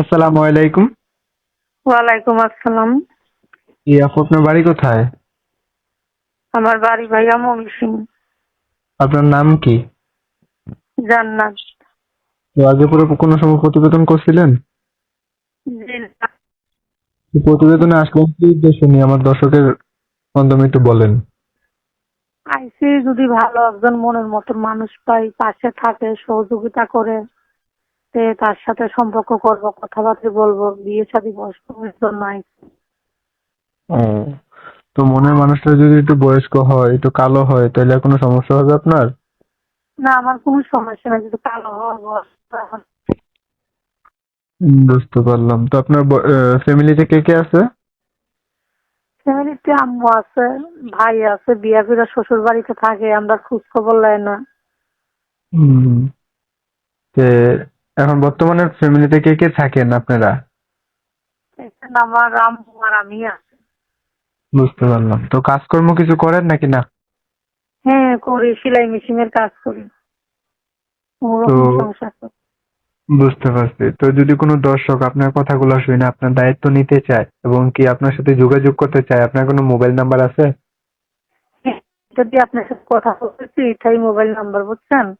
আসসালামু আলাইকুম। ওয়ালাইকুম আসসালাম। জি আপু আপনার বাড়ি কোথায়? আমার বাড়ি ভাইয়া মমি সিং আপনার নাম কি? জান্নাত। তো আগে পরে কোনো সময় প্রতিবেদন করছিলেন? জি না। প্রতিবেদনে আসলেন কি উদ্দেশ্য নিয়ে আমার দর্শকের মাধ্যমে একটু বলেন? আইসি যদি ভালো একজন মনের মতন মানুষ পাই পাশে থাকে সহযোগিতা করে। তে তার সাথে সম্পর্ক করব কথাবার্তা বলব বিয়ে শাদী জন্য আইসি ও তো মনের মানুষটা যদি একটু বয়স্ক হয় একটু কালো হয় তাহলে কোনো সমস্যা হবে আপনার? না আমার কোনো সমস্যা নেই যদি কালো হুম, বুঝতে পারলাম। তো আপনার ফ্যামিলিতে কে কে আছে? ফ্যামিলিতে আম্মু আছে ভাই আছে বিয়া ফিরা শ্বশুর বাড়িতে থাকে আমরা খোঁজ খবর লাই না। হুম তে এখন বর্তমানে ফ্যামিলিতে কে কে থাকেন আপনারা? এখানে আমার আম্মু আর আমি আছি। বুঝতে পারলাম। তো কাজকর্ম কিছু করেন নাকি না? হ্যাঁ করি সেলাই মেশিনের কাজ করি। ওরকম তো- সংসার করি। বুঝতে পারছি। তো যদি কোনো দর্শক আপনার কথাগুলো শুনে আপনার দায়িত্ব নিতে চায় এবং কি আপনার সাথে যোগাযোগ করতে চায় আপনার কোনো মোবাইল নাম্বার আছে? হ্যাঁ, যদি আপনার সাথে কথা বলতেছি এটাই মোবাইল নাম্বার বুঝছেন?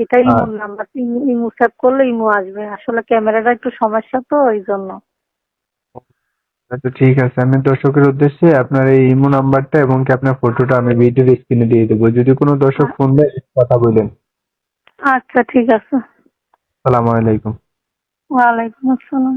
এটাই হ্যাঁ। ইমোর নাম্বার ইমো সেভ করলে ইমো আসবে। আসলে ক্যামেরাটা একটু সমস্যা তো ওই জন্য। আচ্ছা ঠিক আছে। আমি দর্শকের উদ্দেশ্যে আপনার এই ইমো নাম্বারটা এবং কি আপনার ফটোটা আমি ভিডিও স্ক্রিনে দিয়ে দেবো। যদি কোনো দর্শক ফোন দেয় কথা বলেন। আচ্ছা ঠিক আছে। আসসালামু আলাইকুম। ওয়ালাইকুম আসসালাম।